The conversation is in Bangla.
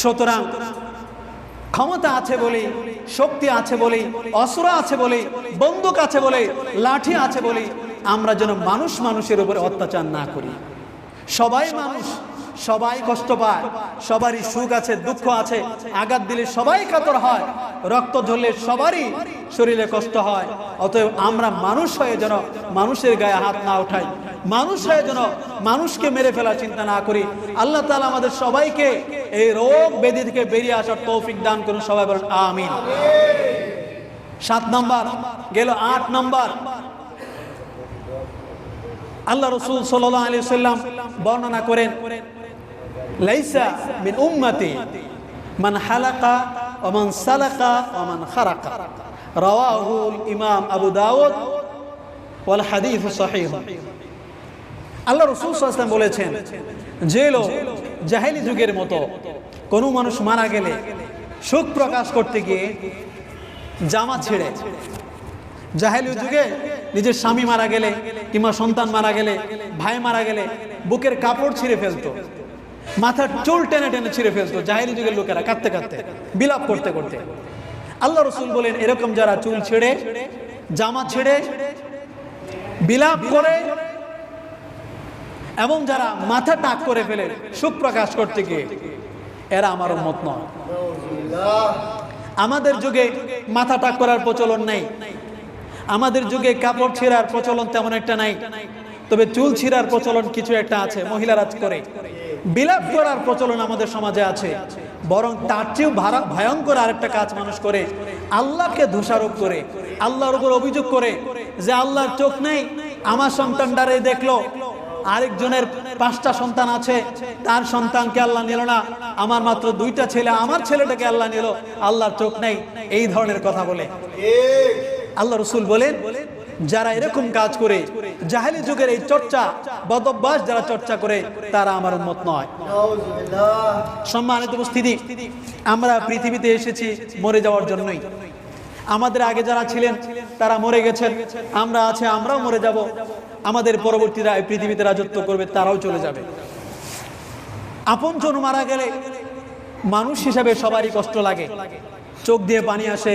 সুতরাং ক্ষমতা আছে বলে, শক্তি আছে বলে, অস্ত্র আছে বলে, বন্দুক আছে বলে, লাঠি আছে বলে, আমরা যেন মানুষ মানুষের উপরে অত্যাচার না করি। সবাই মানুষ, সবাই কষ্ট পায়, সবারই সুখ আছে, দুঃখ আছে, আঘাত দিলে সবাই কাতর হয়, রক্ত ঝরলে সবারই শরীরে কষ্ট হয়, অতএব আমরা মানুষ হয়ে যেন মানুষের গায়ে হাত না উঠাই, মানুষ হয়ে যেন মানুষকে মেরে ফেলার চিন্তা না করি। আল্লাহ তালা আমাদের সবাইকে এই রোগ ব্যাধি থেকে বেরিয়ে আসার তৌফিক দান করুন, সবাই বলেন, আমিন। সাত নম্বর, গেল আট নম্বর। আল্লাহ রসুল সাল্লাহ আলী সাল্লাম বর্ণনা করেন, লাইসা মিন উম্মতি মান হালাকা ওমান সালাকা ওমান খারাকা। রাওয়াহুল ইমাম আবু দাউদ ওয়াল হাদিস সহিহ। আল্লাহ রসুল সাল্লাম বলেছেন, যে লোক জাহেলি যুগের মতো কোনো মানুষ মারা গেলে শোক প্রকাশ করতে গিয়ে জামা ছেড়ে জাহেলি যুগে নিজের স্বামী মারা গেলে কিংবা সন্তান মারা গেলে, ভাই মারা গেলে বুকের কাপড় ছিঁড়ে ফেলতো, মাথার চুল টেনে টেনে ছিঁড়ে ফেলতো জাহেলি যুগের লোকেরা কাঁদতে কাঁদতে, বিলাপ করতে করতে। আল্লাহ রসুল বলেন, এরকম যারা চুল ছেড়ে জামা ছেড়ে, বিলাপ করে এবং যারা মাথা টাক করে ফেলে সুখ প্রকাশ করতে গিয়ে, এরা আমার মত নয়। আমাদের যুগে মাথা টাক করার প্রচলন নেই। আমাদের যুগে কাপড় ছিঁড়ার প্রচলন তেমন একটা নাই। তবে চুল ছিঁড়ার প্রচলন কিছু একটা আছে, মহিলারা করে। বিলাপ করার প্রচলন আমাদের সমাজে আছে। বরং তার চেয়েও ভয়ঙ্কর আরেকটা কাজ মানুষ করে, আল্লাহকে দোষারোপ করে, আল্লাহর উপর অভিযোগ করে যে আল্লাহর চোখ নেই, আমার সন্তানটারে দেখল আরেকজনের পাঁচটা সন্তান আছে, তার সন্তানকে আল্লাহ নিল না। আমার মাত্র দুইটা ছেলে, আমার ছেলেটাকে আল্লাহ নিল। আল্লাহর চোখ নেই, এই ধরনের কথা বলে। আল্লাহ রসুল বলেন, যারা এরকম কাজ করে, জাহেলি যুগের এই চর্চা, বদভ্যাস যারা চর্চা করে, তারা আমার উন্মত নয়। সম্মানিত উপস্থিতি, আমরা পৃথিবীতে এসেছি মরে যাওয়ার জন্যই। আমাদের আগে যারা ছিলেন তারা মরে গেছেন। আমরা আছে, আমরাও মরে যাব। আমাদের পরবর্তীরা পৃথিবীতে রাজত্ব করবে, তারাও চলে যাবে। আপনজন মারা গেলে মানুষ হিসাবে সবারই কষ্ট লাগে। চোখ দিয়ে পানি আসে